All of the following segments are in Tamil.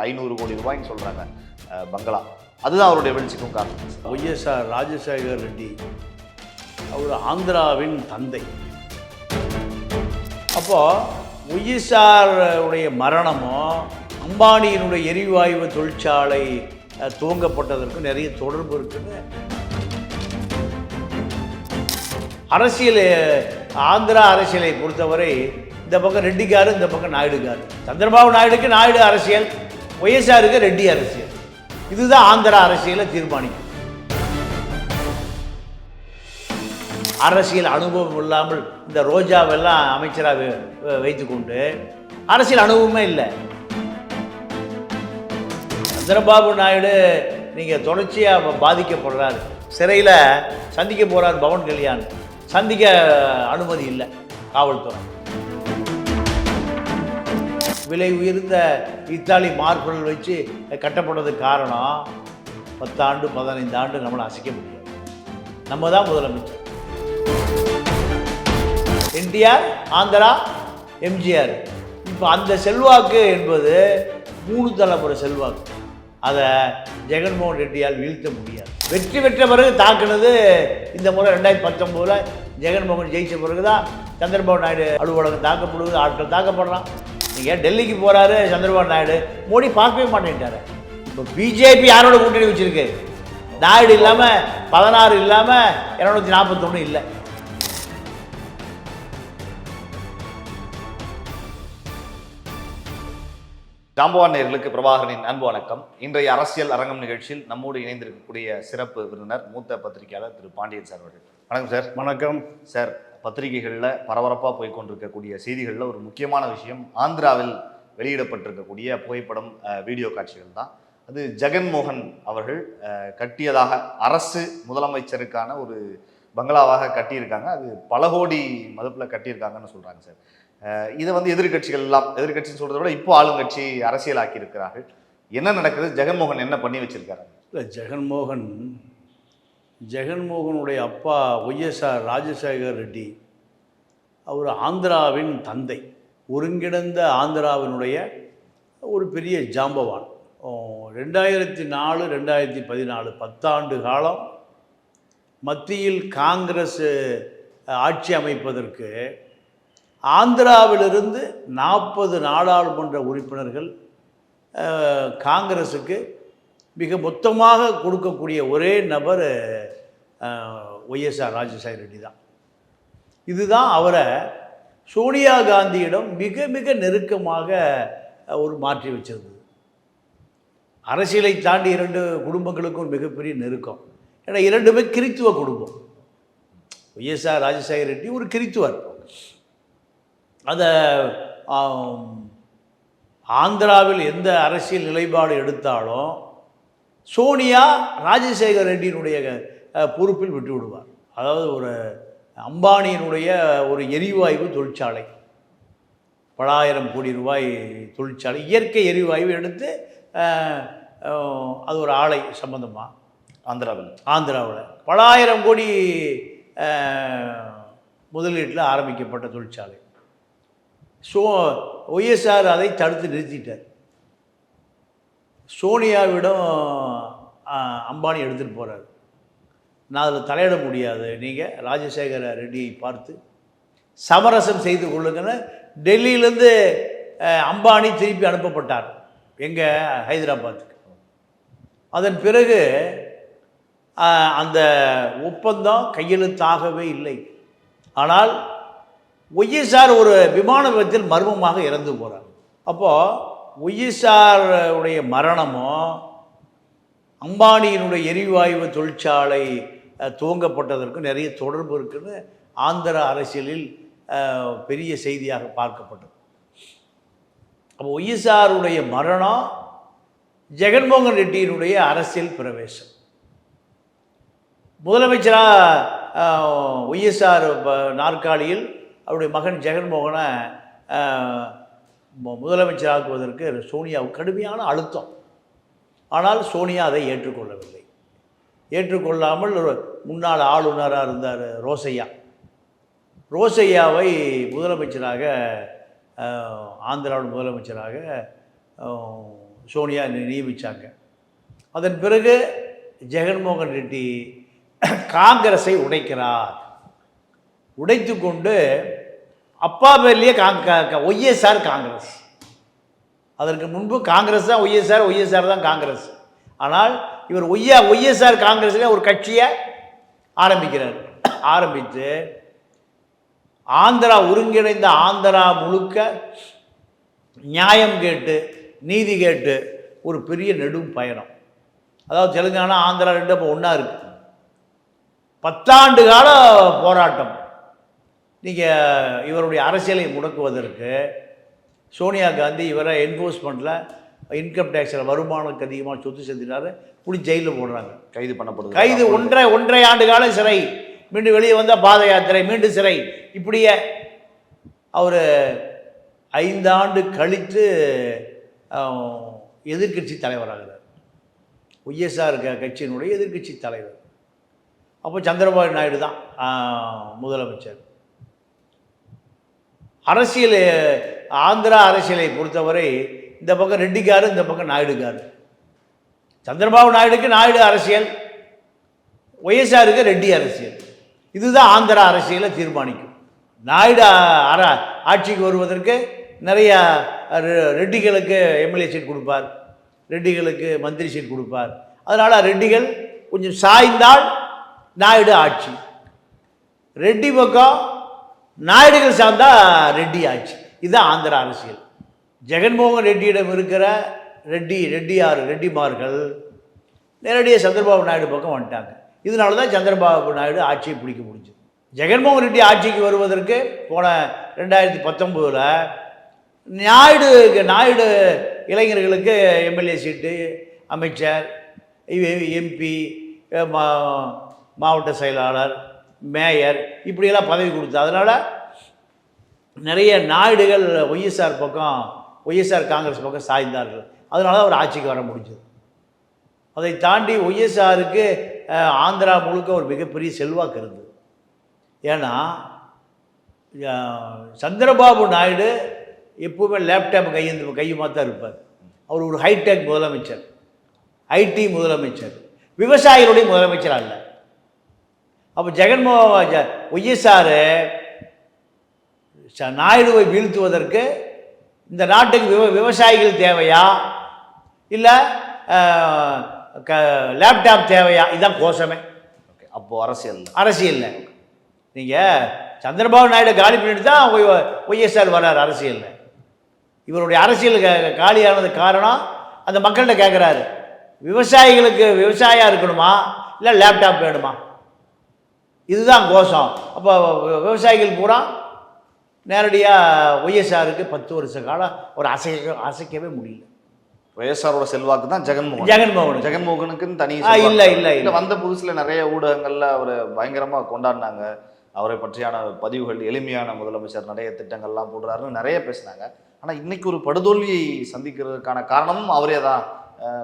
ஐநூறு கோடி ரூபாய்ன்னு சொல்கிறாங்க பங்களா. அதுதான் அவருடைய வீழ்ச்சிக்கும் காரணம். ஒய்எஸ்ஆர் ராஜசேகர் ரெட்டி அவர் ஆந்திராவின் தந்தை. அப்போது ஒய்எஸ்ஆர் உடைய மரணமும் அம்பானியினுடைய எரிவாயு தொழிற்சாலை துவங்கப்பட்டதற்கு நிறைய தொடர்பு இருக்குன்னு அரசியல் ஆந்திரா அரசியலை பொறுத்தவரை இந்த பக்கம் ரெட்டிக்காரு இந்த பக்கம் நாயுடுக்காரு. சந்திரபாபு நாயுடுக்கு நாயுடு அரசியல். ஒய்எஸ்ஆருக்கு ரெட்டி அரசியல். இதுதான் ஆந்திரா அரசியலை தீர்மானிக்கும். அரசியல் அனுபவம் இல்லாமல் இந்த ரோஜாவெல்லாம் அமைச்சராக வைத்துக்கொண்டு அரசியல் அனுபவமே இல்லை. சந்திரபாபு நாயுடு நீங்கள் தொடர்ச்சியாக பாதிக்கப்படுறாரு. சிறையில் சந்திக்க போகிறார் பவன் கல்யாண். சந்திக்க அனுமதி இல்லை. காவல்துறை. விலை உயர்ந்த இத்தாலி மார்புகள் வச்சு கட்டப்பட்டதுக்கு காரணம் பத்தாண்டு பதினைந்து ஆண்டு நம்மளை அசைக்க முடியும் நம்ம தான் முதலமைச்சர். NTR Andhra MGR. இப்போ அந்த செல்வாக்கு என்பது மூணு தலைமுறை செல்வாக்கு. அதை ஜெகன்மோகன் ரெட்டியால் வீழ்த்த முடியாது. வெற்றி பெற்ற பிறகு தாக்குனது இந்த முறை ரெண்டாயிரத்தி பத்தொம்போதில் ஜெகன்மோகன் ஜெயிச்ச பிறகு தான் சந்திரபாபு நாயுடு அலுவலகம் தாக்கப்படுவது ஆட்கள் தாக்கப்படுறான் நீங்கள் டெல்லிக்கு போகிறாரு சந்திரபாபு நாயுடு? மோடி பார்க்கவே மாட்டேன்ட்டாரு. இப்போ பிஜேபி யாரோட கூட்டணி வச்சிருக்கு? நாயுடு இல்லாமல் பதினாறு இல்லாமல் இரநூத்தி நாற்பத்தொன்று இல்லை. ஜாம்பவான் நேர்களுக்கு பிரபாகரனின் அன்பு வணக்கம். இன்றைய அரசியல் அரங்கம் நிகழ்ச்சியில் நம்மோடு இணைந்திருக்கக்கூடிய சிறப்பு விருந்தினர் மூத்த பத்திரிகையாளர் திரு பாண்டியன் சார் அவர்கள். வணக்கம் சார். வணக்கம். சார் பத்திரிகைகளில் பரபரப்பாக போய்கொண்டிருக்கக்கூடிய செய்திகளில் ஒரு முக்கியமான விஷயம் ஆந்திராவில் வெளியிடப்பட்டிருக்கக்கூடிய புகைப்படம் வீடியோ காட்சிகள் தான். அது ஜெகன்மோகன் அவர்கள் கட்டியதாக அரசு முதலமைச்சருக்கான ஒரு பங்களாவாக கட்டியிருக்காங்க. அது பல கோடி மதிப்பில் கட்டியிருக்காங்கன்னு சொல்கிறாங்க சார். இதை வந்து எதிர்க்கட்சிகள் எல்லாம் எதிர்க்கட்சின்னு சொல்கிறத விட இப்போ ஆளுங்கட்சி அரசியலாக்கி இருக்கிறார்கள் என்ன நடக்குது? ஜெகன்மோகன் என்ன பண்ணி வச்சிருக்காரு? இல்லை ஜெகன்மோகன் ஜெகன்மோகனுடைய அப்பா ஒய்எஸ்ஆர் ராஜசேகர் ரெட்டி அவர் ஆந்திராவின் தந்தை ஒருங்கிணைந்த ஆந்திராவினுடைய ஒரு பெரிய ஜாம்பவான். ரெண்டாயிரத்தி நாலு ரெண்டாயிரத்தி பதினாலு பத்தாண்டு காலம் மத்தியில் காங்கிரஸ் ஆட்சி அமைப்பதற்கு ஆந்திராவிலிருந்து நாற்பது நாடாளுமன்ற உறுப்பினர்கள் காங்கிரஸுக்கு மிக மொத்தமாக கொடுக்கக்கூடிய ஒரே நபர் ஒய்எஸ்ஆர் ராஜசேகர ரெட்டி தான். இதுதான் அவரை சோனியா காந்தியிடம் மிக மிக நெருக்கமாக ஒரு மாற்றி வச்சிருந்தது. அரசியலை தாண்டி இரண்டு குடும்பங்களுக்கும் ஒரு மிகப்பெரிய நெருக்கம். ஏன்னா இரண்டுமே கிறித்துவ குடும்பம். ஒய்எஸ்ஆர் ராஜசேகர ரெட்டி ஒரு கிறித்துவர் அதை ஆந்திராவில் எந்த அரசியல் நிலைப்பாடு எடுத்தாலும் சோனியா ராஜசேகர் ரெட்டியினுடைய பொறுப்பில் விட்டு விடுவார் அதாவது ஒரு அம்பானியினுடைய ஒரு எரிவாயு தொழிற்சாலை. பலாயிரம் கோடி ரூபாய் தொழிற்சாலை இயற்கை எரிவாயு எடுத்து அது ஒரு ஆலை சம்பந்தமாக ஆந்திராவில். ஆந்திராவில். பலாயிரம் கோடி முதலீட்டில் ஆரம்பிக்கப்பட்ட தொழிற்சாலை. ஸோ ஒய்எஸ்ஆர் அதை தடுத்து நிறுத்திட்டார். சோனியாவிடம் அம்பானி எடுத்துகிட்டு போகிறார் நான் அதில் தலையிட முடியாது. நீங்கள் ராஜசேகர ரெட்டியை பார்த்து சமரசம் செய்து கொள்ளுங்கன்னு டெல்லியிலேருந்து அம்பானி திருப்பி அனுப்பப்பட்டார். எங்கள் ஹைதராபாத்துக்கு. அதன் பிறகு அந்த ஒப்பந்தம் கையெழுத்தாகவே இல்லை. ஆனால் ஒய்எஸ்ஆர் ஒரு விமான விபத்தில் மர்மமாக இறந்து போகிறார் அப்போது ஒய்எஸ்ஆர் மரணமும் அம்பானியினுடைய எரிவாயு தொழிற்சாலை துவங்கப்பட்டதற்கு துவங்கப்பட்டதற்கும் நிறைய தொடர்பு இருக்குன்னு ஆந்திர அரசியலில் பெரிய செய்தியாக பார்க்கப்பட்டது. அப்போ ஒய்எஸ்ஆருடைய மரணம் ஜெகன்மோகன் ரெட்டியினுடைய அரசியல் பிரவேசம். முதலமைச்சராக ஒய்எஸ்ஆர் நாற்காலியில் அவருடைய மகன் ஜெகன்மோகனை முதலமைச்சராக்குவதற்கு சோனியா கடுமையான அழுத்தம். ஆனால் சோனியா அதை ஏற்றுக்கொள்ளவில்லை. ஏற்றுக்கொள்ளாமல் ஒரு முன்னாள் ஆளுநராக இருந்தார் ரோசையா ரோசையாவை முதலமைச்சராக ஆந்திராவின் முதலமைச்சராக சோனியா நி- நியமிச்சாங்க. அதன் பிறகு ஜெகன்மோகன் ரெட்டி காங்கிரஸை உடைக்கிறார். உடைத்து கொண்டு அப்பா பேர்லேயே காங் ஒய்எஸ்ஆர் காங்கிரஸ். அதற்கு முன்பு காங்கிரஸ் தான் ஒய்எஸ்ஆர் ஒய்எஸ்ஆர் தான் காங்கிரஸ். ஆனால் இவர் ஒய்யா ஒய்எஸ்ஆர் காங்கிரஸில் ஒரு கட்சியை ஆரம்பிக்கிறார். ஆரம்பித்து ஆந்திரா ஒருங்கிணைந்த ஆந்திரா முழுக்க நியாயம் கேட்டு நீதி கேட்டு ஒரு பெரிய நெடும் பயணம். அதாவது தெலுங்கானா ஆந்திரா ரெண்டு அப்போ ஒன்றா இருக்கு. பத்தாண்டு கால போராட்டம். நீங்கள் இவருடைய அரசியலை முடக்குவதற்கு சோனியா காந்தி இவரை என்ஃபோர்ஸ்மெண்ட்டில் இன்கம் டேக்ஸில் வருமானத்துக்கு அதிகமாக சொத்து செஞ்சினாரு பிடிச்சி ஜெயிலில் போடுறாங்க. கைது பண்ணப்படுது. கைது ஒன்றரை ஒன்றரை ஆண்டு கால சிறை. மீண்டும் வெளியே வந்தால் பாத யாத்திரை மீண்டும் சிறை. இப்படியே அவர் ஐந்தாண்டு கழித்து எதிர்க்கட்சி தலைவராகிறார் ஒய்எஸ்ஆர் கட்சியினுடைய எதிர்க்கட்சி தலைவர். அப்போ சந்திரபாபு நாயுடு தான் முதலமைச்சர். அரசியல் ஆந்திரா அரசியலை பொறுத்தவரை இந்த பக்கம் ரெட்டிக்காரு இந்த பக்கம் நாயுடுக்காரு. சந்திரபாபு நாயுடுக்கு நாயுடு அரசியல் ஒய்எஸ்ஆருக்கு ரெட்டி அரசியல். இதுதான் ஆந்திரா அரசியலை தீர்மானிக்கும். நாயுடு அர ஆட்சிக்கு வருவதற்கு நிறையா ரெ- ரெட்டிகளுக்கு எம்எல்ஏ சீட் கொடுப்பார் ரெட்டிகளுக்கு மந்திரி சீட் கொடுப்பார். அதனால் ரெட்டிகள் கொஞ்சம் சாய்ந்தால் நாயுடு ஆட்சி. ரெட்டி பக்கம் நாயுடுகள் சார்ந்தா ரெட்டி ஆட்சி இதுதான் ஆந்திரா அரசியல். ஜெகன்மோகன் ரெட்டியிடம் இருக்கிற ரெட்டி ரெட்டியார் ரெட்டிமார்கள் நேரடியாக சந்திரபாபு நாயுடு பக்கம் வந்துட்டாங்க. இதனால தான் சந்திரபாபு நாயுடு ஆட்சியை பிடிக்க முடிஞ்சது. ஜெகன்மோகன் ரெட்டி ஆட்சிக்கு வருவதற்கு போன ரெண்டாயிரத்தி பத்தொம்போதில் நாயுடு நாயுடு இளைஞர்களுக்கு எம்எல்ஏ சீட்டு அமைச்சர் எம்பி மாவட்ட செயலாளர் மேயர் இப்படியெல்லாம் பதவி கொடுத்து. அதனால் நிறைய நாயுடுகள் ஒய்எஸ்ஆர் பக்கம் ஒய்எஸ்ஆர் காங்கிரஸ் பக்கம் சாய்ந்தார்கள். அதனால தான் அவர் ஆட்சிக்கு வர முடிஞ்சது. அதை தாண்டி ஒய்எஸ்ஆருக்கு ஆந்திரா முழுக்க ஒரு மிகப்பெரிய செல்வாக்கு இருந்தது. ஏன்னா சந்திரபாபு நாயுடு எப்பவுமே லேப்டாப் கையெழுந்து கையுமா தான் இருப்பார். அவர் ஒரு ஹைடெக் முதலமைச்சர். ஐடி முதலமைச்சர். விவசாயிகளுடைய முதலமைச்சர் அல்ல. அப்போ ஜெகன்மோகன் ஜ ஒய்எஸ்ஆர் ச- நாயுடுவை வீழ்த்துவதற்கு இந்த நாட்டுக்கு விவ விவசாயிகள் தேவையா? இல்லை க லேப்டாப் தேவையா? இதுதான் கோஷமே. ஓகே அப்போ அரசியல் அரசியலில் நீங்கள் சந்திரபாபு நாயுடு காலி பண்ணிட்டு தான் ஒய்- ஒய்எஸ்ஆர் வர்றார் அரசியலில். இவருடைய அரசியல் காலியானது காரணம் அந்த மக்கள்கிட்ட கேட்குறாரு விவசாயிகளுக்கு விவசாயம் இருக்கணுமா? இல்லை லேப்டாப் வேணுமா? இதுதான் கோஷம். அப்போ விவசாயிகள் பூரா நேரடியாக ஒய்எஸ்ஆருக்கு பத்து வருஷ காலம் ஒரு அசைக்க அசைக்கவே முடியல. ஒய்எஸ்ஆரோட செல்வாக்கு தான் ஜெகன்மோகன். ஜெகன்மோகன். ஜெகன்மோகனுக்குன்னு தனி இல்ல, இல்ல, இல்ல. வந்த புதுசுல நிறைய ஊடகங்கள்ல அவரை பயங்கரமா கொண்டாடினாங்க. அவரை பற்றியான பதிவுகள் எளிமையான முதலமைச்சர் நிறைய திட்டங்கள்லாம் போடுறாருன்னு நிறைய பேசினாங்க. ஆனா இன்னைக்கு ஒரு படுதோல்வியை சந்திக்கிறதுக்கான காரணமும் அவரே தான்.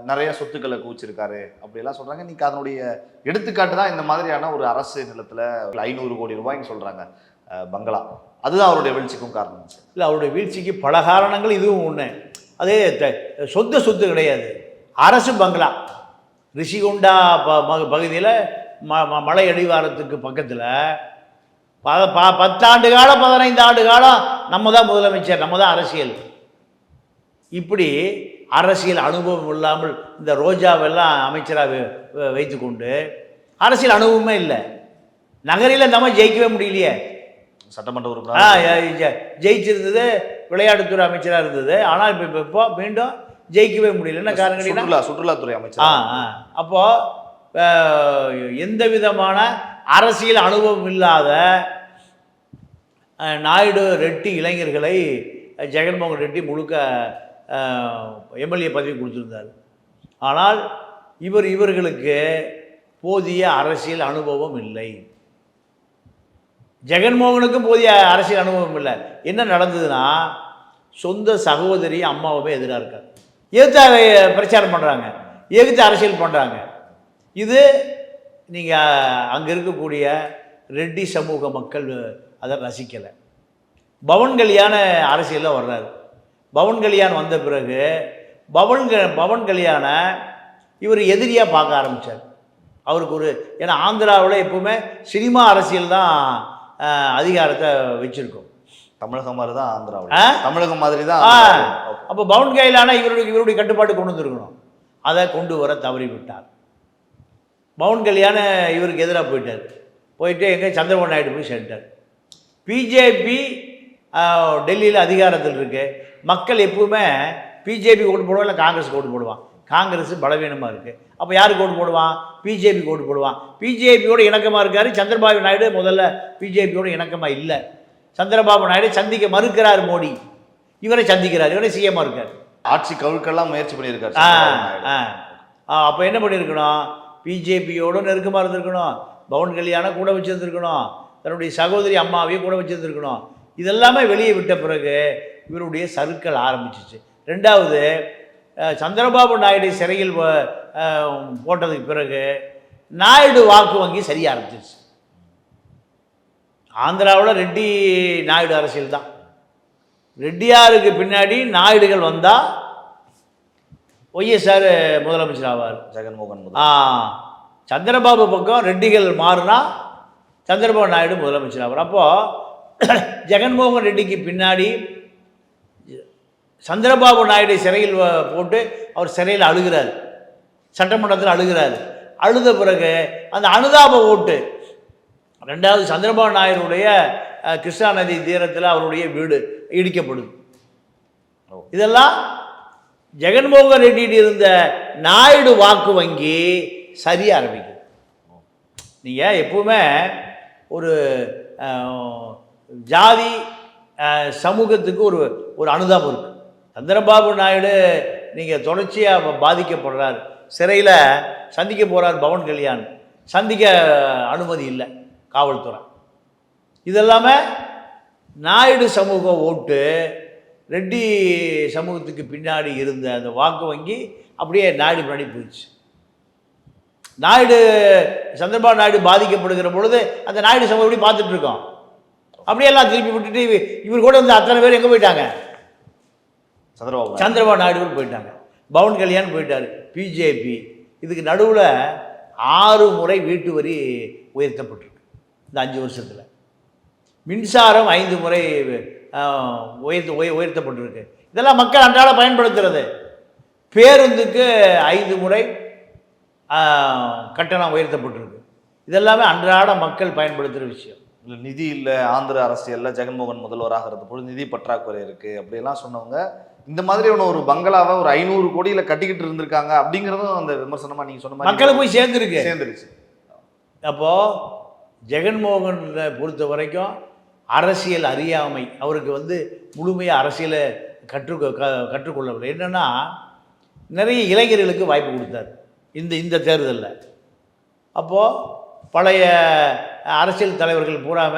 நிறைய சொத்துக்களை குவிச்சிருக்காரு. அப்படியெல்லாம் சொல்றாங்க. இன்னைக்கு அதனுடைய எடுத்துக்காட்டு தான் இந்த மாதிரியான ஒரு அரசு நிலத்துல ஐநூறு கோடி ரூபாய்ன்னு சொல்றாங்க பங்களா. அதுதான் அவருடைய வீழ்ச்சிக்கும் காரணம். இல்லை அவருடைய வீழ்ச்சிக்கு பல காரணங்கள் இதுவும் ஒன்று அதே த- சொந்த சொத்து கிடையாது. அரசு பங்களா. ரிஷிகுண்டா ப ம- பகுதியில் ம ம- மலை அடிவாரத்துக்கு பக்கத்தில் ப ப பத்தாண்டு காலம் பதினைந்து ஆண்டு காலம் நம்ம தான் முதலமைச்சர் நம்ம தான் அரசியல். இப்படி அரசியல் அனுபவம் இல்லாமல் இந்த ரோஜாவெல்லாம் அமைச்சராக வைத்துக்கொண்டு அரசியல் அனுபவமே இல்லை. நகரில் நம்ம ஜெயிக்கவே முடியலையே. சட்டமன்ற உறுப்பினர். ஜெயிச்சிருந்தது விளையாட்டுத்துறை அமைச்சராக இருந்தது. ஆனால் இப்போ இப்போ மீண்டும் ஜெயிக்கவே முடியல என்ன காரணம் கேட்டீங்கன்னா சுற்றுலா சுற்றுலாத்துறை அமைச்சர். ஆ அப்போது எந்த விதமான அரசியல் அனுபவம் இல்லாத நாயுடு ரெட்டி இளைஞர்களை ஜெகன்மோகன் ரெட்டி முழுக்க எம்எல்ஏ பதவி கொடுத்துருந்தார். ஆனால் இவர் இவர்களுக்கு போதிய அரசியல் அனுபவம் இல்லை. ஜெகன்மோகனுக்கும் போதிய அரசியல் அனுபவம் இல்லை. என்ன நடந்ததுன்னா சொந்த சகோதரி அம்மாவுமே எதிராக இருக்கார் எதிர்த்து பிரச்சாரம் பண்ணுறாங்க எதிர்த்து அரசியல் பண்ணுறாங்க இது நீங்கள் அங்கே இருக்கக்கூடிய ரெட்டி சமூக மக்கள் அதை ரசிக்கலை. பவன் கல்யாண அரசியலில் வர்றாரு. பவன் கல்யாண் வந்த பிறகு பவன் க- பவன் கல்யாண இவர் எதிரியாக பார்க்க ஆரம்பித்தார் அவருக்கு ஒரு ஏன்னா ஆந்திராவில் எப்பவுமே சினிமா அரசியல் தான் அதிகாரத்தை வச்சுருக்கோம். தமிழகம் மாதிரி தான் ஆந்திராவில்? தமிழகம் மாதிரி தான். அப்போ பவன் கல்யாண இவருடைய இவருடைய கட்டுப்பாடு கொண்டு வந்திருக்கணும். அதை கொண்டு வர தவறி விட்டார் பவன் கல்யாண இவருக்கு எதிராக போயிட்டார். போயிட்டு எங்கே சந்திரபாபு நாயுடு போய் சேர்ந்தார் பிஜேபி டெல்லியில் அதிகாரத்தில் இருக்கு. மக்கள் எப்பவுமே பிஜேபி ஓட்டு போடுவான் இல்லை காங்கிரஸ் ஓட்டு போடுவான் காங்கிரஸ் பலவீனமாக இருக்குது அப்போ யாருக்கு ஓட்டு போடுவான் பிஜேபி ஓட்டு போடுவான் பிஜேபியோட இணக்கமாக இருக்காரு சந்திரபாபு நாயுடு. முதல்ல பிஜேபியோட இணக்கமாக இல்லை. சந்திரபாபு நாயுடு சந்திக்க மறுக்கிறார் மோடி. இவரை சந்திக்கிறார். இவரை சிஎம்மாக இருக்கார். ஆட்சி கவிழ்க்கெல்லாம் முயற்சி பண்ணியிருக்காரு ஆ ஆ. அப்போ என்ன பண்ணியிருக்கணும்? பிஜேபியோட நெருக்கமாக இருந்திருக்கணும். பவன் கல்யாணம் கூட வச்சுருந்துருக்கணும். தன்னுடைய சகோதரி அம்மாவையும் கூட வச்சுருந்துருக்கணும். இதெல்லாமே வெளியே விட்ட பிறகு இவருடைய சறுக்கல் ஆரம்பிச்சிச்சு. ரெண்டாவது சந்திரபாபு நாயுடு சிறையில் போட்டதுக்கு பிறகு நாயுடு வாக்கு வங்கி சரிய ஆரம்பிச்சிருச்சு. ஆந்திராவில் ரெட்டி நாயுடு அரசியல் தான். ரெட்டியாருக்கு பின்னாடி நாயுடுகள் வந்தால் ஒய்எஸ்ஆர் முதலமைச்சர் ஆவார். ஜெகன்மோகன் ஆ சந்திரபாபு பக்கம் ரெட்டிகள் மாறினா சந்திரபாபு நாயுடு முதலமைச்சர் ஆவார். அப்போது ஜெகன்மோகன் ரெட்டிக்கு பின்னாடி சந்திரபாபு நாயுடு சிறையில் போட்டு அவர் சிறையில் அழுகிறார். சட்டமன்றத்தில் அழுகிறார். அழுத பிறகு அந்த அனுதாப ஓட்டு ரெண்டாவது சந்திரபாபு நாயுடுடைய கிருஷ்ணா நதி தீரத்தில் அவருடைய வீடு இடிக்கப்படுது. இதெல்லாம் ஜெகன்மோகன் ரெட்டிட்டு இருந்த நாயுடு வாக்கு வங்கி சரிய ஆரம்பிக்கும் நீங்கள் எப்பவுமே ஒரு ஜாதி சமூகத்துக்கு ஒரு ஒரு அனுதாபம் இருக்கு. சந்திரபாபு நாயுடு நீங்கள் தொடர்ச்சியாக பாதிக்கப்படுறார். சிறையில் சந்திக்க போகிறார் பவன் கல்யாண். சந்திக்க அனுமதி இல்லை காவல்துறை. இதெல்லாமே நாயுடு சமூக ஓட்டு ரெட்டி சமூகத்துக்கு பின்னாடி இருந்த அந்த வாக்கு வங்கி அப்படியே நாயுடு பின்னாடி போயிடுச்சு. நாயுடு சந்திரபாபு நாயுடு பாதிக்கப்படுகிற பொழுது அந்த நாயுடு சமூகம் எப்படி பார்த்துட்ருக்கோம் அப்படியே எல்லாம் திருப்பி விட்டுட்டு இவர் கூட வந்து அத்தனை பேர் எங்கே போயிட்டாங்க? சந்திரபாபு. சந்திரபாபு நாயுடு போயிட்டாங்க. பவன் கல்யாண் போயிட்டார். பிஜேபி இதுக்கு நடுவில் ஆறு முறை வீட்டு வரி உயர்த்தப்பட்டிருக்கு இந்த அஞ்சு வருஷத்தில். மின்சாரம் ஐந்து முறை உயர்த்த உய உயர்த்தப்பட்டிருக்கு. இதெல்லாம் மக்கள் அன்றாட பயன்படுத்துறது. பேருந்துக்கு ஐந்து முறை கட்டணம் உயர்த்தப்பட்டிருக்கு. இதெல்லாமே அன்றாட மக்கள் பயன்படுத்துகிற விஷயம். இல்ல நிதி இல்ல ஆந்திர அரசியல்ல ஜெகன்மோகன் முதல்வராக இருந்த பொழுது நிதி பற்றாக்குறை இருக்கு. அப்படியெல்லாம் சொன்னவங்க இந்த மாதிரியான ஒரு பங்களாவை ஒரு ஐநூறு கோடியில கட்டிக்கிட்டு இருந்திருக்காங்க அப்படிங்கறதும் அந்த விமர்சனமா நீங்க சொன்ன மாதிரி மக்களுக்கு போய் சேர்ந்துருக்கு. சேர்ந்துருச்சு. அப்போது ஜெகன்மோகனை பொறுத்த வரைக்கும் அரசியல் அறியாமை அவருக்கு வந்து முழுமையாக அரசியலை கற்று க கற்றுக்கொள்ளவில்லை. என்னென்னா நிறைய இளைஞர்களுக்கு வாய்ப்பு கொடுத்தார். இந்த இந்த தேர்தலில். அப்போது பழைய அரசியல் தலைவர்கள் பூராம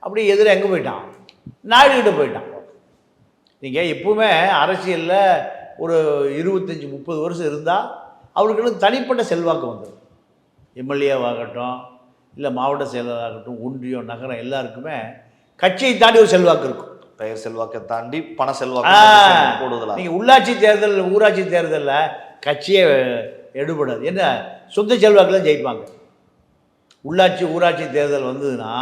அப்படியே எதிர எங்கே போயிட்டான்? நாயுடுகிட்ட போயிட்டான். நீங்கள் எப்பவுமே அரசியலில் ஒரு இருபத்தஞ்சி முப்பது வருஷம் இருந்தால் அவர்களுக்கு தனிப்பட்ட செல்வாக்கு வந்துடும் எம்எல்ஏவாகட்டும் இல்லை மாவட்ட செயலராகட்டும் ஒன்றியம் நகரம் எல்லாருக்குமே கட்சியை தாண்டி ஒரு செல்வாக்கு இருக்கும். பெயர் செல்வாக்கை தாண்டி பண செல்வாக்கு கூடுதலா? நீங்கள் உள்ளாட்சி தேர்தல் ஊராட்சி தேர்தலில் கட்சியே எடுபடாது. என்ன? சொந்த செல்வாக்கில் தான் ஜெயிப்பாங்க. உள்ளாட்சி ஊராட்சி தேர்தல் வந்ததுன்னா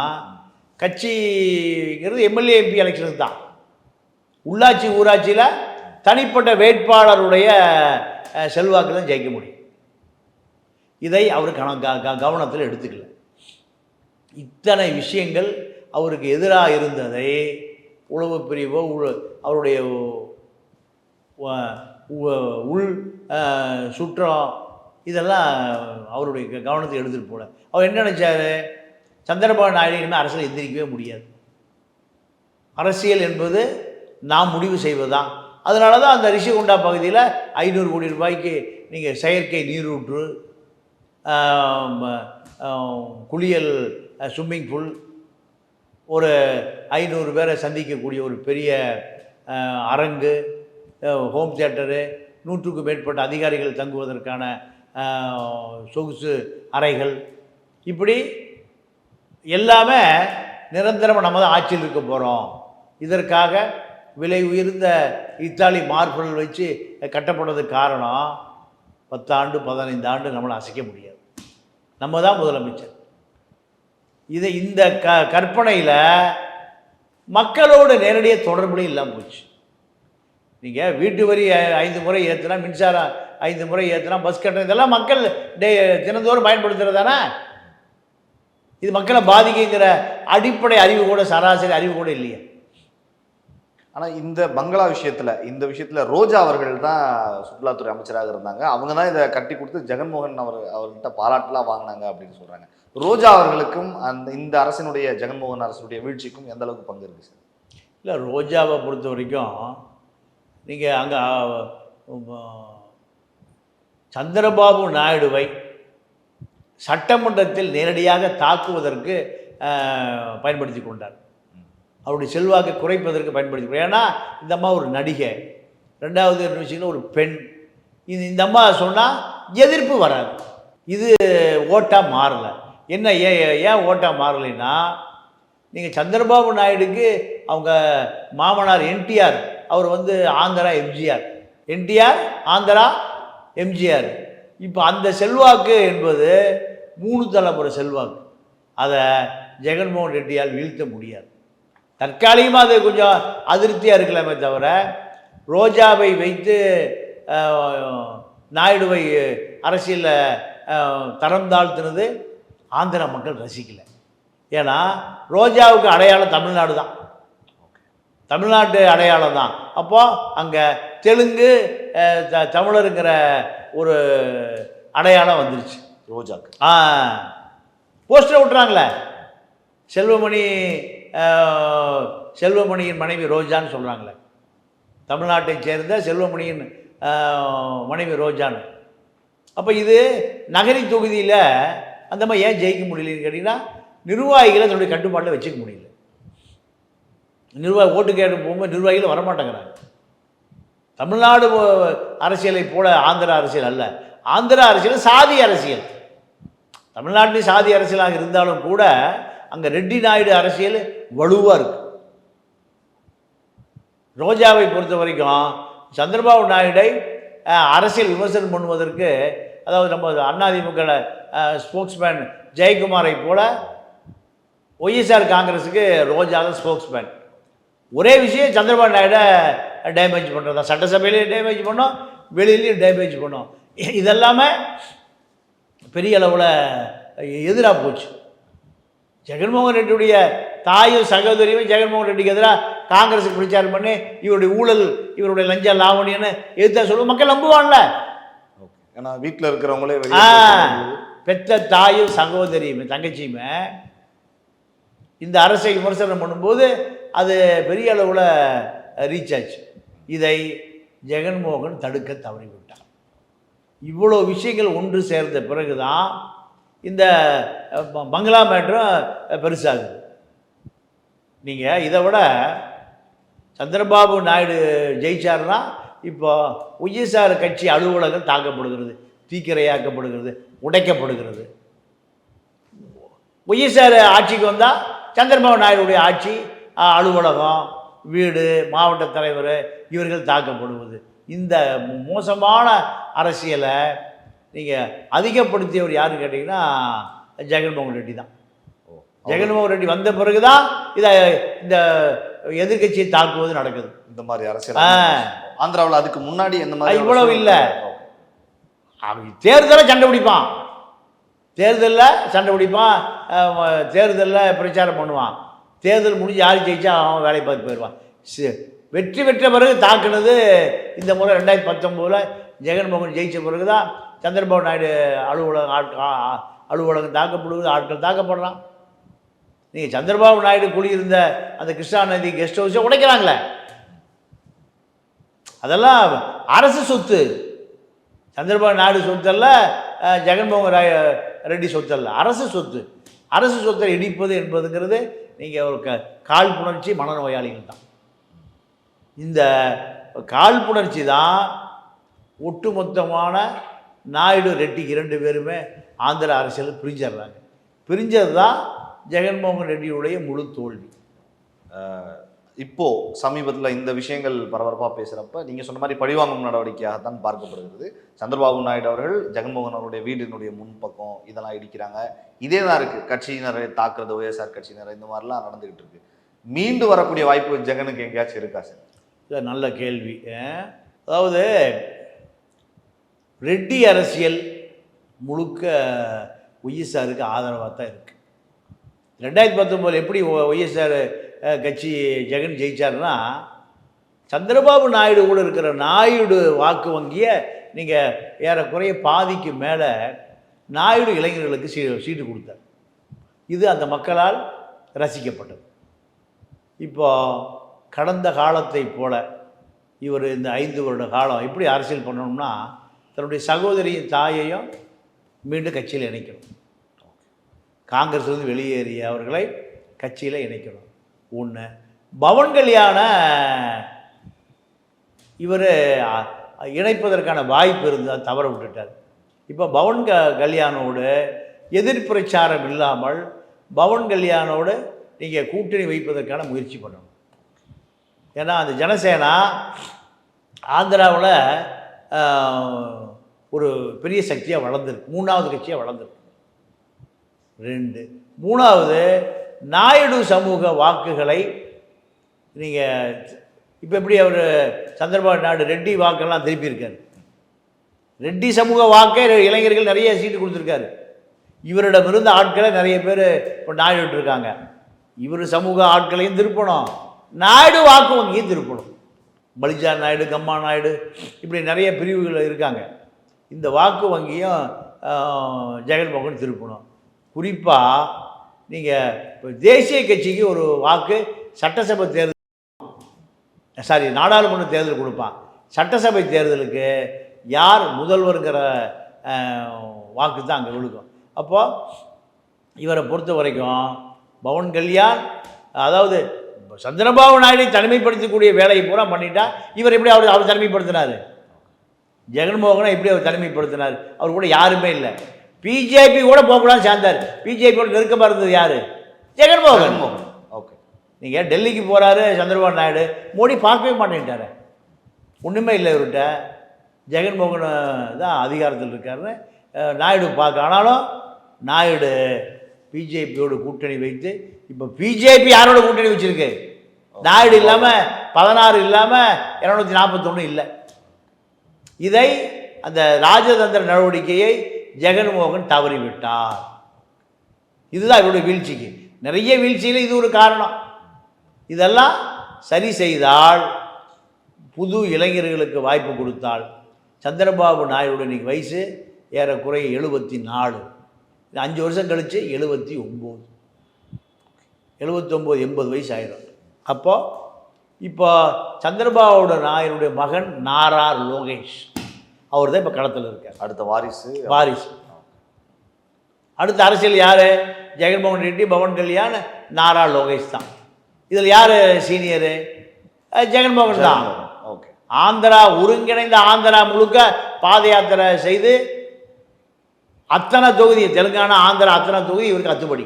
கட்சிங்கிறது எம்எல்ஏ எம்பி எலெக்ஷனுக்கு தான். உள்ளாட்சி ஊராட்சியில் தனிப்பட்ட வேட்பாளருடைய செல்வாக்கு தான் ஜெயிக்க முடியும். இதை அவர் கண க- கவனத்தில் எடுத்துக்கல. இத்தனை விஷயங்கள் அவருக்கு எதிராக இருந்ததை உளவு பிரிவோ அவருடைய உ- உள் சுற்றம் இதெல்லாம் அவருடைய க- கவனத்துக்கு எடுத்துகிட்டு போல. அவர் என்ன நினச்சாரு? சந்திரபாபு நாயுடு இனிமேல் அரசியல் எந்திரிக்கவே முடியாது. அரசியல் என்பது நாம் முடிவு செய்வது தான் அதனால தான் அந்த ரிஷிகுண்டா பகுதியில் ஐநூறு கோடி ரூபாய்க்கு நீங்கள் செயற்கை நீரூற்று குளியல் ஸ்விம்மிங் பூல் ஒரு ஐநூறு பேரை சந்திக்கக்கூடிய ஒரு பெரிய அரங்கு ஹோம் தியேட்டரு நூற்றுக்கும் மேற்பட்ட அதிகாரிகள் தங்குவதற்கான சொகுசு அறைகள். இப்படி எல்லாமே நிரந்தரமாக நம்ம தான் ஆட்சியில் இருக்க போகிறோம் இதற்காக விலை உயர்ந்த இத்தாலி மார்பொருள் வச்சு கட்டப்படுறதுக்கு காரணம் பத்தாண்டு பதினைந்து ஆண்டு நம்மளை அசைக்க முடியாது. நம்ம தான் முதலமைச்சர். இது இந்த க கற்பனையில் மக்களோட நேரடியாக தொடர்புடைய இல்லாமல் போச்சு. நீங்கள் வீட்டு வரி ஐந்து முறை ஏற்றுனா மின்சாரம் ஐந்து முறை ஏற்றுனா பஸ் கட்டணம் இதெல்லாம் மக்கள் டே தினந்தோறும் பயன்படுத்துகிறது தானே? இது மக்களை பாதிக்குங்கிற அடிப்படை அறிவு கூட சராசரி அறிவு கூட இல்லையே. ஆனால் இந்த பங்களா விஷயத்தில் இந்த விஷயத்தில் ரோஜா அவர்கள் தான் சுற்றுலாத்துறை அமைச்சராக இருந்தாங்க. அவங்க தான் இதை கட்டி கொடுத்து ஜெகன்மோகன் அவர் அவர்கிட்ட பாராட்டுலாம் வாங்கினாங்க அப்படின்னு சொல்கிறாங்க ரோஜா அவர்களுக்கும் அந்த இந்த அரசினுடைய ஜெகன்மோகன் அரசுடைய வீழ்ச்சிக்கும் எந்த அளவுக்கு பங்கு இருக்குது சார்? இல்லை ரோஜாவை பொறுத்த வரைக்கும் நீங்கள் அங்கே சந்திரபாபு நாயுடுவை சட்டமன்றத்தில் நேரடியாக தாக்குவதற்கு பயன்படுத்தி கொண்டார். அவருடைய செல்வாக்கை குறைப்பதற்கு பயன்படுத்தி ஏன்னா இந்த அம்மா ஒரு நடிகை. ரெண்டாவது என்ன விஷயம்னா ஒரு பெண். இது இந்த அம்மா சொன்னால் எதிர்ப்பு வராது. இது ஓட்டாக மாறலை. என்ன ஏன் ஏன் ஓட்டாக மாறலைன்னா நீங்கள் சந்திரபாபு நாயுடுக்கு அவங்க மாமனார் என்டிஆர் அவர் வந்து Andhra MGR. NTR Andhra MGR. இப்போ அந்த செல்வாக்கு என்பது மூணு தலைமுறை செல்வாக்கு. அதை ஜெகன்மோகன் ரெட்டியால் வீழ்த்த முடியாது. தற்காலிகமாக அது கொஞ்சம் அதிருப்தியாக இருக்கலாமே தவிர ரோஜாவை வைத்து நாயுடுவை அரசியலில் தரம் தாழ்த்தினது ஆந்திர மக்கள் ரசிக்கலை. ஏன்னா ரோஜாவுக்கு அடையாளம் தமிழ்நாடு தான். தமிழ்நாட்டு அடையாளம் தான். அப்போ அங்கே தெலுங்கு த- தமிழருங்கிற ஒரு அடையாளம் வந்துருச்சு. ரோஜாக்கு. ஆ போஸ்டர் விட்றாங்களே செல்வமணி செல்வமணியின் மனைவி ரோஜான்னு சொல்கிறாங்களே தமிழ்நாட்டைச் சேர்ந்த செல்வமணியின் மனைவி ரோஜான்னு. அப்போ இது நகரி தொகுதியில் அந்த மாதிரி ஏன் ஜெயிக்க முடியலன்னு கேட்டிங்கன்னா நிர்வாகிகளை தன்னுடைய கட்டுப்பாட்டில் வச்சுக்க முடியல. நிர்வாகி ஓட்டு கேட்டு போகும்போது நிர்வாகிகள் வரமாட்டேங்கிறாங்க. தமிழ்நாடு அரசியலை போல ஆந்திரா அரசியல் அல்ல. ஆந்திரா அரசியல் சாதி அரசியல். தமிழ்நாட்டில் சாதி அரசியலாக இருந்தாலும் கூட அங்கே ரெட்டி நாயுடு அரசியல் வலுவாக இருக்கு. ரோஜாவை பொறுத்த வரைக்கும் சந்திரபாபு நாயுடை அரசியல் விமர்சனம் பண்ணுவதற்கு அதாவது நம்ம அதிமுக ஸ்போக்ஸ்மேன் ஜெயக்குமாரை போல ஒய்எஸ்ஆர் காங்கிரஸுக்கு ரோஜா தான் ஸ்போக்ஸ்மேன் ஒரே விஷயம் சந்திரபாபு நாயுடை டேமேஜ் பண்ணுறது தான் சட்டசபையிலையும் டேமேஜ் பண்ணோம் வெளியிலையும் டேமேஜ் பண்ணோம். இதெல்லாமே பெரிய அளவில் எதிராக போச்சு. ஜெகன்மோகன் ரெட்டியுடைய தாயும் சகோதரியும் ஜெகன்மோகன் ரெட்டிக்கு எதிராக காங்கிரஸுக்கு பிரச்சாரம் பண்ணி இவருடைய ஊழல் இவருடைய லஞ்ச லாவணியன்னு எதிர்த்தா சொல்லுவோம் மக்கள் நம்புவான்ல ஏன்னா வீட்டில் இருக்கிறவங்களே பெத்த தாயும் சகோதரியுமே தங்கச்சியுமே இந்த அரசை விமர்சனம் பண்ணும்போது அது பெரிய அளவில் ரீச் ஆச்சு. இதை ஜெகன்மோகன் தடுக்க தவறிவிட்டார். இவ்வளோ விஷயங்கள் ஒன்று சேர்ந்த பிறகு தான் இந்த பங்களா மேட்ரும் பெருசாகுது. நீங்கள் இதை விட சந்திரபாபு நாயுடு ஜெயிச்சார்னா இப்போ ஒய்எஸ்ஆர் கட்சி அலுவலகம் தாக்கப்படுகிறது தீக்கிரையாக்கப்படுகிறது உடைக்கப்படுகிறது. ஒய்எஸ்ஆர் ஆட்சிக்கு வந்தால் சந்திரபாபு நாயுடுடைய ஆட்சி அலுவலகம் வீடு மாவட்ட தலைவர் இவர்கள் தாக்கப்படுவது. இந்த மோசமான அரசியலை நீங்கள் அதிகப்படுத்தியவர் யாருன்னு கேட்டிங்கன்னா ஜெகன்மோகன் ரெட்டி தான். ஜெகன்மோகன் ரெட்டி வந்த பிறகு தான் இதை இந்த எதிர்க்கட்சியை தாக்குவது நடக்குது. இந்த மாதிரி அரசியல். ஆந்திராவில் அதுக்கு முன்னாடி எந்த மாதிரி இவ்வளவு இல்ல. தேர்தலை சண்டை பிடிப்பான். தேர்தலில் சண்டை பிடிப்பான். தேர்தலில் பிரச்சாரம் பண்ணுவான். தேர்தல் முடிஞ்சு யார் ஜெயிச்சா அவன் வேலையை பார்த்து போயிடுவான். வெற்றி பெற்ற பிறகு தாக்குனது இந்த முறை ரெண்டாயிரத்தி பத்தொம்போதில் ஜெகன்மோகன் ஜெயிச்ச பிறகு தான் சந்திரபாபு நாயுடு அலுவலகம் ஆட்கள் அலுவலகம் தாக்கப்படுவது ஆட்கள் தாக்கப்படுறான். நீங்கள் சந்திரபாபு நாயுடு குடியிருந்த அந்த கிருஷ்ணா நதி கெஸ்ட் ஹவுஸை உடைக்கிறாங்களே. அதெல்லாம் அரசு சொத்து. சந்திரபாபு நாயுடு சொத்தல்ல ஜெகன்மோகன் ராய் ரெட்டி சொத்தல்ல. அரசு சொத்து. அரசு சொத்தை இடிப்பது என்பதுங்கிறது நீங்கள் ஒரு க காழ்ப்புணர்ச்சி மனநோயாளிகள் தான் இந்த காழ்ப்புணர்ச்சி தான் ஒட்டுமொத்தமான நாயுடு ரெட்டி இரண்டு பேருமே ஆந்திர அரசியல் பிரிஞ்சிடுறாங்க. பிரிஞ்சது தான் ஜெகன்மோகன் ரெட்டியுடைய முழு தோல்வி. இப்போ சமீபத்தில் இந்த விஷயங்கள் பரபரப்பாக பேசுகிறப்ப நீங்கள் சொன்ன மாதிரி பழிவாங்கும் நடவடிக்கையாகத்தான் பார்க்கப்படுகிறது. சந்திரபாபு நாயுடு அவர்கள் ஜெகன்மோகன் அவருடைய வீடினுடைய முன்பக்கம் இதெல்லாம் இடிக்கிறாங்க. இதே தான் இருக்குது கட்சியினரை தாக்குறது ஒய்எஸ்ஆர் கட்சியினர் இந்த மாதிரிலாம் நடந்துக்கிட்டு இருக்கு. மீண்டு வரக்கூடிய வாய்ப்பு ஜெகனுக்கு எங்கேயாச்சும் இருக்கா சார்? இது நல்ல கேள்வி. அதாவது ரெட்டி அரசியல் முழுக்க ஒய்எஸ்ஆருக்கு ஆதரவாக தான் இருக்குது ரெண்டாயிரத்தி பத்தொம்போது எப்படி ஒய்எஸ்ஆர் கட்சி ஜெகன் ஜெயிச்சாருன்னா சந்திரபாபு நாயுடு கூட இருக்கிற நாயுடு வாக்கு வங்கியை நீங்கள் ஏறக்குறைய பாதிக்கு மேலே நாயுடு இளைஞர்களுக்கு சீ சீட்டு கொடுத்தார். இது அந்த மக்களால் ரசிக்கப்பட்டது. இப்போ கடந்த காலத்தை போல இவர் இந்த ஐந்து வருட காலம் எப்படி அரசியல் பண்ணணும்னா தன்னுடைய சகோதரியின் தாயையும் மீண்டும் கட்சியில் இணைக்கணும். காங்கிரஸ்லேருந்து வெளியேறிய அவர்களை கட்சியில் இணைக்கணும். ஒன்று பவன் கல்யாண இவர் இணைப்பதற்கான வாய்ப்பு இருந்தால் தவற விட்டுட்டார். இப்போ பவன் க கல்யாணோடு எதிர்பிரச்சாரம் இல்லாமல் பவன் கல்யாணோடு நீங்கள் கூட்டணி வைப்பதற்கான முயற்சி பண்ணணும். ஏன்னா அந்த ஜனசேனா ஆந்திராவில் ஒரு பெரிய சக்தியாக வளர்ந்துருக்கு. மூணாவது கட்சியாக வளர்ந்துருக்கு. ரெண்டு. மூணாவது நாயுடு சமூக வாக்குகளை நீங்கள் இப்போ எப்படி அவர் சந்திரபாபு நாயுடு ரெட்டி வாக்கெல்லாம் திருப்பியிருக்கார். ரெட்டி சமூக வாக்கே இளைஞர்கள் நிறைய சீட்டு கொடுத்துருக்காரு. இவரிடமிருந்த ஆட்களை நிறைய பேர் இப்போ நாயுடு இருக்காங்க. இவர் சமூக ஆட்களையும் திருப்பணும். நாயுடு வாக்கு வங்கியும் திருப்பணும் பலிஜா நாயுடு கம்மா நாயுடு இப்படி நிறைய பிரிவுகள் இருக்காங்க. இந்த வாக்கு வங்கியும் ஜெகன்மோகன் திருப்பணும். குறிப்பாக நீங்கள் இப்போ தேசிய கட்சிக்கு ஒரு வாக்கு சட்டசபை தேர்தல் சாரி நாடாளுமன்ற தேர்தல் கொடுப்பான். சட்டசபை தேர்தலுக்கு யார் முதல்வருங்கிற வாக்கு தான் அங்கே விழுக்கும் அப்போது இவரை பொறுத்த வரைக்கும் பவன் கல்யாண் அதாவது சந்திரபாபு நாயுடை தனிமைப்படுத்தக்கூடிய வேலையை பூரா பண்ணிட்டா இவர் எப்படி அவர் அவர் தனிமைப்படுத்தினார்? ஜெகன்மோகனை எப்படி அவர் தனிமைப்படுத்தினார்? அவர் கூட யாருமே இல்லை. பிஜேபி கூட போகக்கூடாது சேர்ந்தார். பிஜேபியோட நெருக்கமாக இருந்தது யார்? ஜெகன்மோகன். ஜெகன்மோகன். ஓகே. நீங்கள் டெல்லிக்கு போகிறாரு சந்திரபாபு நாயுடு? மோடி பார்க்கவே மாட்டேன்ட்டாரு. ஒன்றுமே இல்லை இவர்கிட்ட. ஜெகன்மோகன் தான் அதிகாரத்தில் இருக்காருன்னு நாயுடு பார்க்க ஆனாலும் நாயுடு பிஜேபியோட கூட்டணி வைத்து இப்போ பிஜேபி யாரோட கூட்டணி வச்சிருக்கு? நாயுடு இல்லாமல் பதினாறு இல்லாமல் இரநூத்தி நாற்பத்தொன்று இல்லை. இதை அந்த ராஜதந்திர நடவடிக்கையை ஜெகன்மோகன் தவறிவிட்டார். இதுதான் இவருடைய வீழ்ச்சிக்கு. நிறைய வீழ்ச்சியில் இது ஒரு காரணம். இதெல்லாம் சரி செய்தால் புது இளைஞர்களுக்கு வாய்ப்பு கொடுத்தால் சந்திரபாபு நாயுடு இன்னைக்கு வயசு ஏறக்குறைய எழுபத்தி நாலு. இது அஞ்சு வருஷம் கழித்து எழுபத்தி ஒம்பது. எழுபத்தொம்போது எண்பது வயசு ஆயிடும் அப்போ இப்போ சந்திரபாபுட நாயனுடைய மகன் நாரார் லோகேஷ். அவர் தான் இப்போ களத்தில் இருக்கார். அடுத்த வாரிசு. வாரிசு. அடுத்த அரசியல் யார்? ஜெகன்மோகன் ரெட்டி பவன் கல்யாண் நாரா லோகேஷ் தான். இதில் யார் சீனியரு? ஜெகன்மோகன் தான். ஓகே. ஆந்திரா ஒருங்கிணைந்த ஆந்திரா முழுக்க பாத யாத்திரை செய்து அத்தனை தொகுதி தெலுங்கானா ஆந்திரா அத்தனை தொகுதி இவருக்கு அத்துப்படி.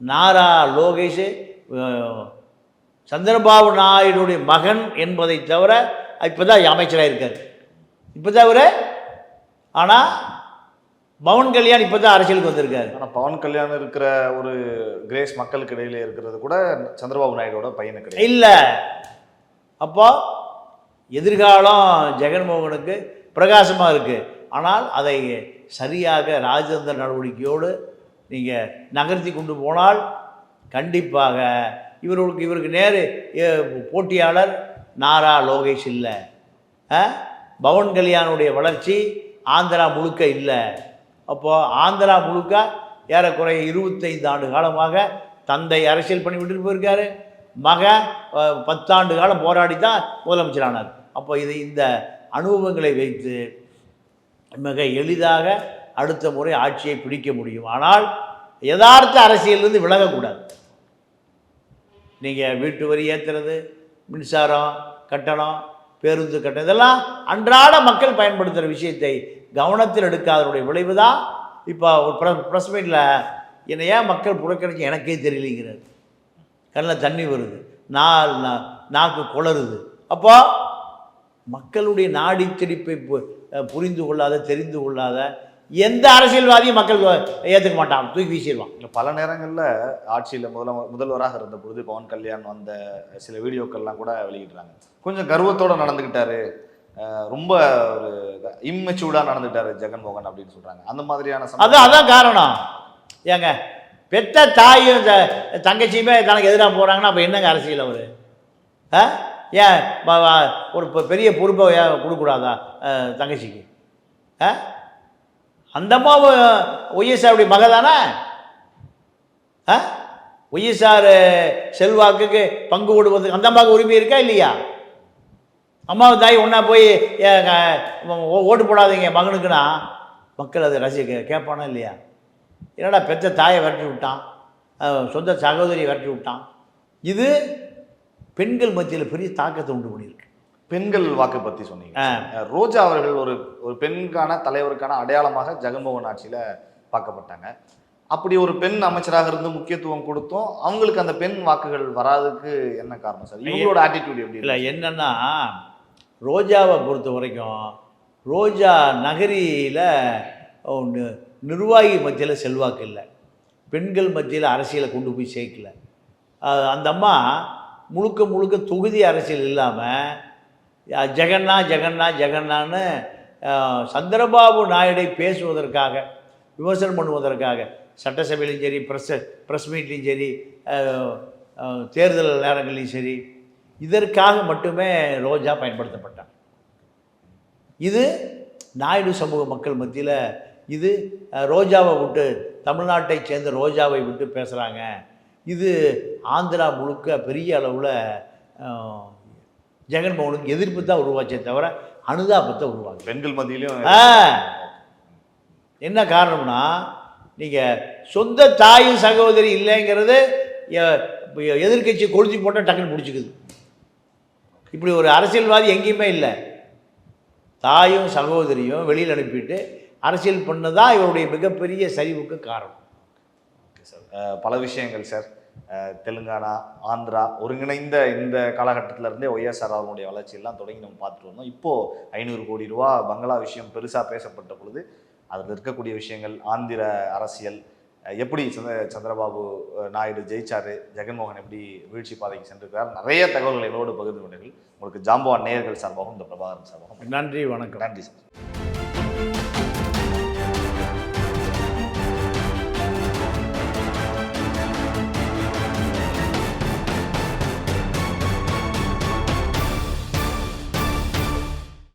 நாரா லோகேஷ் சந்திரபாபு நாயுடுடைய மகன் என்பதை தவிர இப்போ தான் அமைச்சராக இருக்கார். இப்போ தவிர ஆனால் பவன் கல்யாண் இப்போ தான் அரசியலுக்கு வந்திருக்காரு. ஆனா பவன் கல்யாண் இருக்கிற ஒரு கிரேஸ் மக்களுக்கு இடையில இருக்கிறது கூட சந்திரபாபு நாயுடோட பையனுக்கு கிடையாது. இல்லை. அப்போ எதிர்காலம் ஜெகன்மோகனுக்கு பிரகாசமாக இருக்குது ஆனால் அதை சரியாக ராஜதந்திர நடவடிக்கையோடு நீங்கள் நகர்த்தி கொண்டு போனால் கண்டிப்பாக இவர்களுக்கு இவருக்கு நேரு போட்டியாளர் நாரா லோகேஷ் இல்லை. பவன் கல்யாணுடைய வளர்ச்சி ஆந்திரா முழுக்க இல்லை. அப்போது ஆந்திரா முழுக்க ஏறக்குறைய இருபத்தைந்து ஆண்டு காலமாக தந்தை அரசியல் பண்ணி விட்டுட்டு போயிருக்காரு. மகன் பத்தாண்டு காலம் போராடி தான் முதலமைச்சரானார். அப்போ இது இந்த அனுபவங்களை வைத்து மிக எளிதாக அடுத்த முறை ஆட்சியை பிடிக்க முடியும். ஆனால் யதார்த்த அரசியலிருந்து விலகக்கூடாது. நீங்கள் வீட்டு வரி ஏற்றுறது மின்சாரம் கட்டணம் பேருந்து கட்டணம் இதெல்லாம் அன்றாட மக்கள் பயன்படுத்துகிற விஷயத்தை கவனத்தில் எடுக்காதனுடைய விளைவு தான் இப்போ ஒரு ப்ர ப்ரெஸ் மீட்டில் என்னை ஏன் மக்கள் புறக்கணிச்சு எனக்கே தெரியலைங்கிறார். கண்ணில் தண்ணி வருது நாள் நாக்கு குளறுது அப்போ மக்களுடைய நாடி துடிப்பை பு- புரிந்து கொள்ளாத தெரிந்து கொள்ளாத எந்த அரசியல்வாதியும் மக்கள் ஏற்றுக்க மாட்டான். தூக்கி வீசிடுவான் இல்ல, பல நேரங்கள்ல ஆட்சியில முதல முதல்வராக இருந்த பொழுது பவன் கல்யாண் வந்த சில வீடியோக்கள்லாம் கூட வெளியிடுறாங்க. கொஞ்சம் கர்வத்தோட நடந்துக்கிட்டாரு ரொம்ப ஒரு இம்மெச்சூர்டா நடந்துட்டாரு ஜெகன்மோகன் அப்படின்னு சொல்றாங்க. அந்த மாதிரியான அதான் அதான் காரணம். ஏங்க பெத்த தாயும் தங்கச்சியுமே தனக்கு எதிராக போகிறாங்கன்னா அப்போ என்னங்க அரசியல் அவர்? ஆ? ஏன் ஒரு பெரிய பொறுப்பை அஹ், தங்கச்சிக்கு? ஆ? அந்த அம்மாவு ஒய்எஸ்ஆருடைய மக தானே ஆ? ஒய்எஸ்ஆர் செல்வாக்குக்கு பங்கு கொடுப்பதுக்கு அந்த அம்மாவுக்கு உரிமை இருக்கா இல்லையா? அம்மாவை தாய் ஒன்றா போய் ஓட்டு போடாதீங்க மகனுக்குன்னா. மக்கள் அதை ரசிக்க கேட்பானா இல்லையா? என்னடா பெத்த தாயை விரட்டி விட்டான்? சொந்த சகோதரியை விரட்டி விட்டான்? இது பெண்கள் மத்தியில் பெரிய தாக்கத்தை உண்டு பண்ணியிருக்கு. பெண்கள் வாக்கு பத்தி சொன்னீங்க. ரோஜா அவர்கள் ஒரு ஒரு பெண்கான தலைவருக்கான அடையாளமாக ஜெகன்மோகன் ஆட்சியில பார்க்கப்பட்டாங்க. அப்படி ஒரு பெண் அமைச்சராக இருந்து முக்கியத்துவம் கொடுத்தோம். அவங்களுக்கு அந்த பெண் வாக்குகள் வராதுக்கு என்ன காரணம் சார்? இவங்களோட ஆட்டிடியூட் எப்படி இல்லை? என்னன்னா ரோஜாவை பொறுத்த வரைக்கும் ரோஜா நகரியில் நிர்வாகி மத்தியில் செல்வாக்கு இல்லை. பெண்கள் மத்தியில் அரசியலை கொண்டு போய் சேர்க்கல. அந்த அம்மா முழுக்க முழுக்க தொகுதி அரசியல் இல்லாமல் ஜெகன்னா ஜெகன்னா ஜெகன்னான்னு சந்திரபாபு நாயுடை பேசுவதற்காக விமர்சனம் பண்ணுவதற்காக சட்டசபையிலையும் சரி ப்ரெஸ் ப்ரெஸ் மீட்லேயும் சரி தேர்தல் நேரங்களையும் சரி இதற்காக மட்டுமே ரோஜா பயன்படுத்தப்பட்டான். இது நாயுடு சமூக மக்கள் மத்தியில் இது ரோஜாவை விட்டு தமிழ்நாட்டை சேர்ந்த ரோஜாவை விட்டு பேசுகிறாங்க இது ஆந்திரா முழுக்க பெரிய அளவில் ஜெகன்மோகனுக்கு எதிர்ப்பு தான் உருவாச்சே தவிர அனுதாபத்தை உருவாக்கு பெண்கள் மத்தியிலும் ஆ. என்ன காரணம்னா நீங்கள் சொந்த தாயும் சகோதரி இல்லைங்கிறது எதிர்கட்சி கொளுத்தி போட்டால் டக்குன்னு பிடிச்சிக்குது இப்படி ஒரு அரசியல்வாதி எங்கேயுமே இல்லை. தாயும் சகோதரியும் வெளியில் அனுப்பிட்டு அரசியல் பண்ணதான் இவருடைய மிகப்பெரிய சரிவுக்கு காரணம். sir. அஹ் பல விஷயங்கள் சார். தெலுங்கானா ஆந்திரா ஒருங்கிணைந்த இந்த காலகட்டத்தில இருந்தே ஒய்எஸ்ஆர் அவர்களுடைய வளர்ச்சி எல்லாம் தொடங்கி நம்ம பார்த்துட்டு வந்தோம். இப்போ ஐநூறு கோடி ரூபா பங்களா விஷயம் பெருசா பேசப்பட்ட பொழுது அதில் இருக்கக்கூடிய விஷயங்கள் ஆந்திர அரசியல் எப்படி சந்திர சந்திரபாபு நாயுடு ஜெயிச்சாரு ஜெகன்மோகன் எப்படி வீழ்ச்சி பாதைக்கு சென்றிருக்கிறார் நிறைய தகவல்களை என்னோடு பகிர்ந்து கொண்டீர்கள். உங்களுக்கு ஜாம்பவான் நேயர்கள் சார்பாகவும் இந்த பிரபாகரன் சார்பாகவும் நன்றி வணக்கம். நன்றி சார்.